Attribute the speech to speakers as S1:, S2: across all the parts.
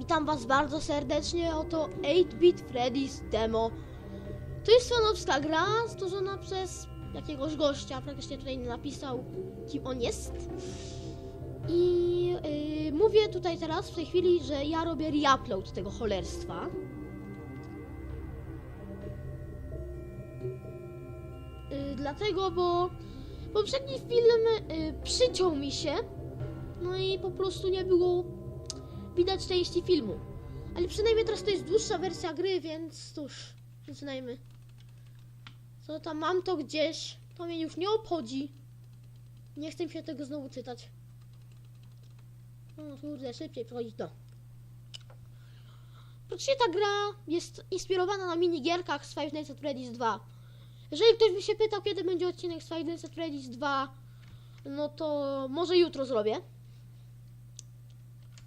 S1: Witam was bardzo serdecznie, oto 8-Bit Freddy's Demo. To jest fanowska gra stworzona przez jakiegoś gościa, praktycznie tutaj nie napisał kim on jest. I yy, mówię tutaj teraz w tej chwili, że ja robię reupload tego cholerstwa. Yy, dlatego, bo poprzedni film yy, przyciął mi się, no i po prostu nie było widać części filmu. Ale przynajmniej teraz to jest dłuższa wersja gry, więc cóż, zaczynajmy. Co tam mam to gdzieś, to mnie już nie obchodzi. Nie chcę się tego znowu czytać. No kurde, szybciej przechodzić do. Praktycznie ta gra jest inspirowana na minigierkach z Five Nights at Freddy's 2. Jeżeli ktoś by się pytał, kiedy będzie odcinek z Five Nights at Freddy's 2, no to może jutro zrobię.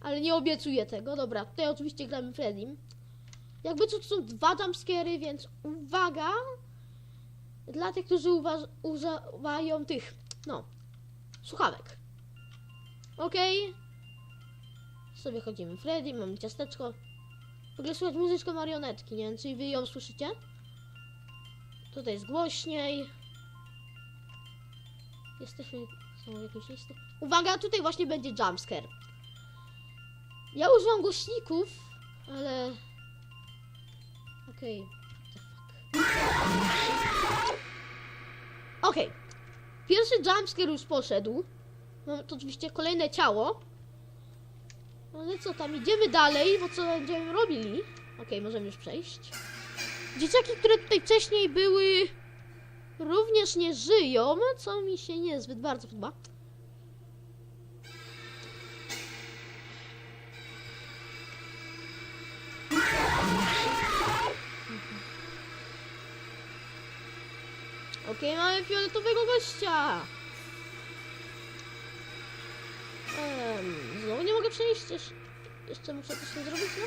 S1: Ale nie obiecuję tego. Dobra, tutaj oczywiście gramy Freddym. Jakby co, to są dwa jumpscary, więc uwaga! Dla tych, którzy uważ- używają tych, no, słuchawek. Okej. Sobie chodzimy Freddy, mamy ciasteczko. W ogóle słychać muzyczkę marionetki, nie wiem, czy wy ją słyszycie? Tutaj jest głośniej. Jesteśmy... Są jakieś listy. Uwaga, tutaj właśnie będzie jumpscare. Ja używam głośników, ale... Okej. Okay. Okej. Pierwszy jumpscare już poszedł. Mamy tu oczywiście kolejne ciało. Ale co tam, idziemy dalej, bo co będziemy robili? Okej, możemy już przejść. Dzieciaki, które tutaj wcześniej były, również nie żyją, co mi się niezbyt bardzo podoba. Okej, mamy fioletowego gościa. Um, znowu nie mogę przejść. Jeszcze, jeszcze muszę coś tam zrobić, no.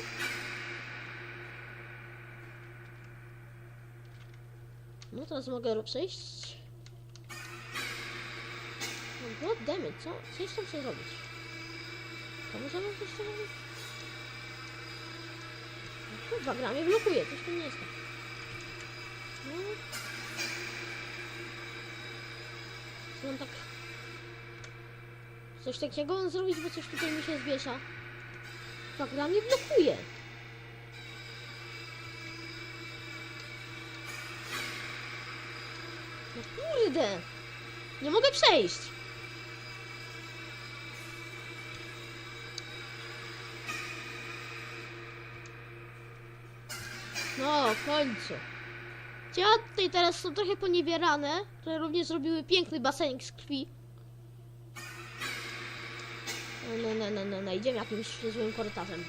S1: No teraz mogę przejść. No goddammit, co? Co jeszcze muszę zrobić? To możemy coś jeszcze robić? No, Kurwa, gra mnie blokuje, coś tu nie jest tak. No. On tak... Coś takiego on zrobić, bo coś tutaj mi się zwiesza. Tak, gra mnie blokuje. No kurde! Nie mogę przejść! No, w końcu. Tutaj teraz są trochę poniewierane, które również zrobiły piękny basenik z krwi. No, no, no, no, no, idziemy jakimś złym korytarzem.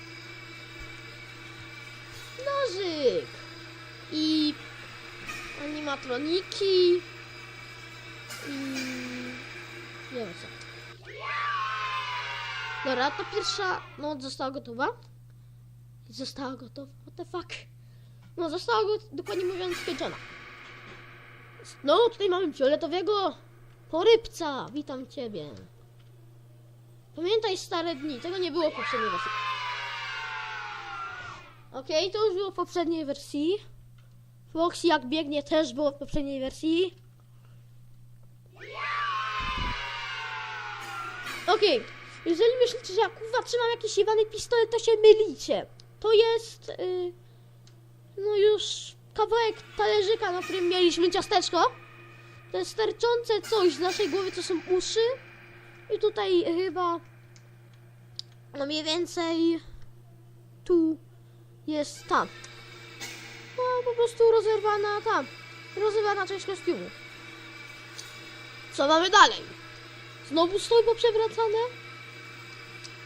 S1: Nożyk! I animatroniki. I... Nie wiem co. Dobra, to pierwsza noc została gotowa. Została gotowa, what the fuck. No, została go, dokładnie mówiąc, skończona. No, tutaj mamy fioletowego porybca. Witam ciebie. Pamiętaj stare dni, tego nie było w poprzedniej wersji. Okej, to już było w poprzedniej wersji. Foxy jak biegnie też było w poprzedniej wersji. Okej, jeżeli myślicie, że ja kurwa trzymam jakiś jebany pistolet, to się mylicie. To jest... y, no już kawałek talerzyka, na którym mieliśmy ciasteczko. To jest sterczące coś z naszej głowy, to są uszy. I tutaj chyba no mniej więcej tu jest ta. No po prostu rozerwana ta. Rozerwana część kostiumu. Co mamy dalej? Znowu stoły poprzewracane.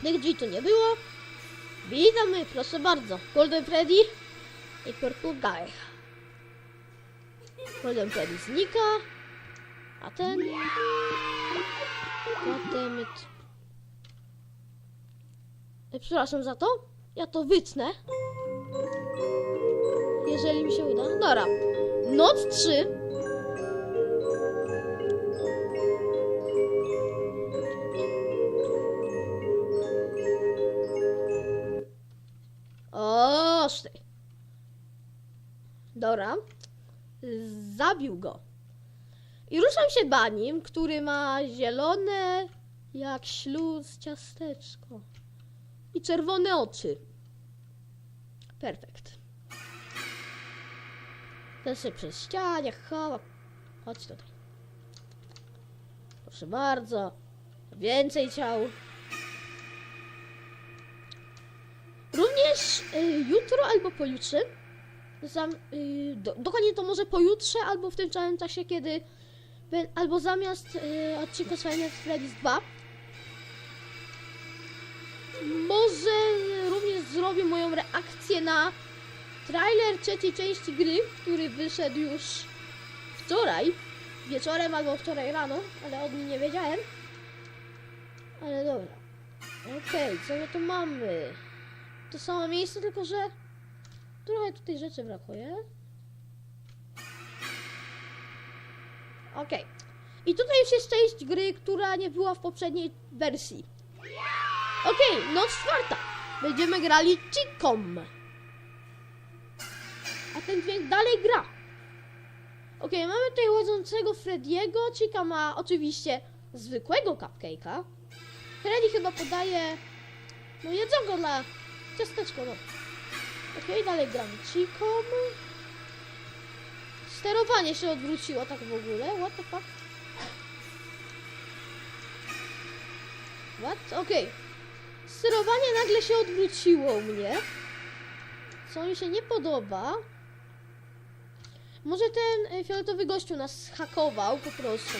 S1: Tych drzwi tu nie było. Witamy, proszę bardzo. Golden Freddy i Guy. Golden Freddy znika. A ten... Goddammit. Przepraszam za to. Ja to wytnę. Jeżeli mi się uda. Dobra. Noc 3. Oż ty. Dobra. Zabił go. I ruszam się banim, który ma zielone jak śluz ciasteczko. I czerwone oczy. Perfekt. Ten się przez ścianie chowa. Chodź tutaj. Proszę bardzo. Więcej ciał. Również y, jutro albo pojutrze. Zam, y, do, dokładnie to może pojutrze albo w tym czasie, kiedy. Albo zamiast y, odcinka z Freddy's 2. Może również zrobię moją reakcję na trailer trzeciej części gry, który wyszedł już wczoraj, wieczorem albo wczoraj rano, ale o nim nie wiedziałem. Ale dobra. Okej, co my tu mamy? To samo miejsce, tylko że trochę tutaj rzeczy brakuje. Okej. I tutaj już jest część gry, która nie była w poprzedniej wersji. Okej, noc czwarta. Będziemy grali Chikom. A ten dźwięk dalej gra. Okej, mamy tutaj łodzącego Frediego. Chica ma oczywiście zwykłego cupcake'a. Freddy chyba podaje no jedzonko dla ciasteczko, no. Okej, dalej Chikom. Sterowanie się odwróciło tak w ogóle. What the fuck? What? Okej. Sterowanie nagle się odwróciło u mnie. Co mi się nie podoba. Może ten y, fioletowy gościu nas hakował po prostu.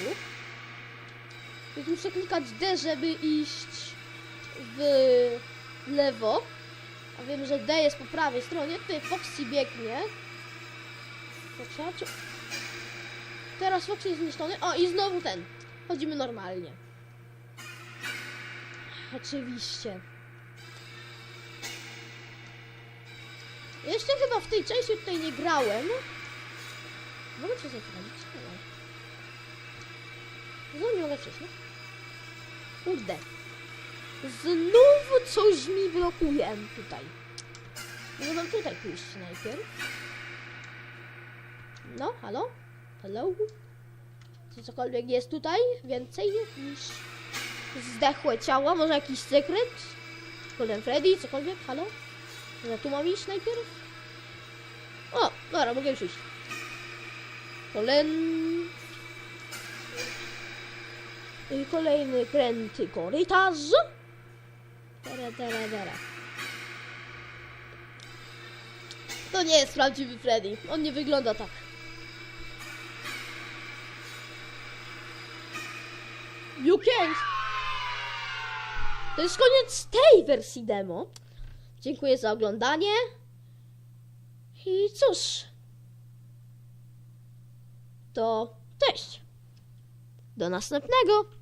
S1: Więc muszę klikać D, żeby iść w lewo. A wiem, że D jest po prawej stronie. Tutaj Foxy biegnie. Teraz Foxy jest zniszczony. O, i znowu ten. Chodzimy normalnie. Oczywiście. Jeszcze chyba w tej części tutaj nie grałem. Mogę to chodzić? Nie. Znowu nie mogę no? Kurde. Znowu coś mi blokuje tutaj. Może mam tutaj pójść najpierw. No, halo? Hello? Czy cokolwiek jest tutaj więcej niż zdechłe ciała? Może jakiś sekret? Golden Freddy, cokolwiek? Halo? Może tu mam iść najpierw? O, dobra, mogę już iść. Kolen... I kolejny kręty korytarz. Tara, tara, tara. To nie jest prawdziwy Freddy. On nie wygląda tak. You can't. To jest koniec tej wersji demo. Dziękuję za oglądanie. I cóż. To cześć. Do następnego.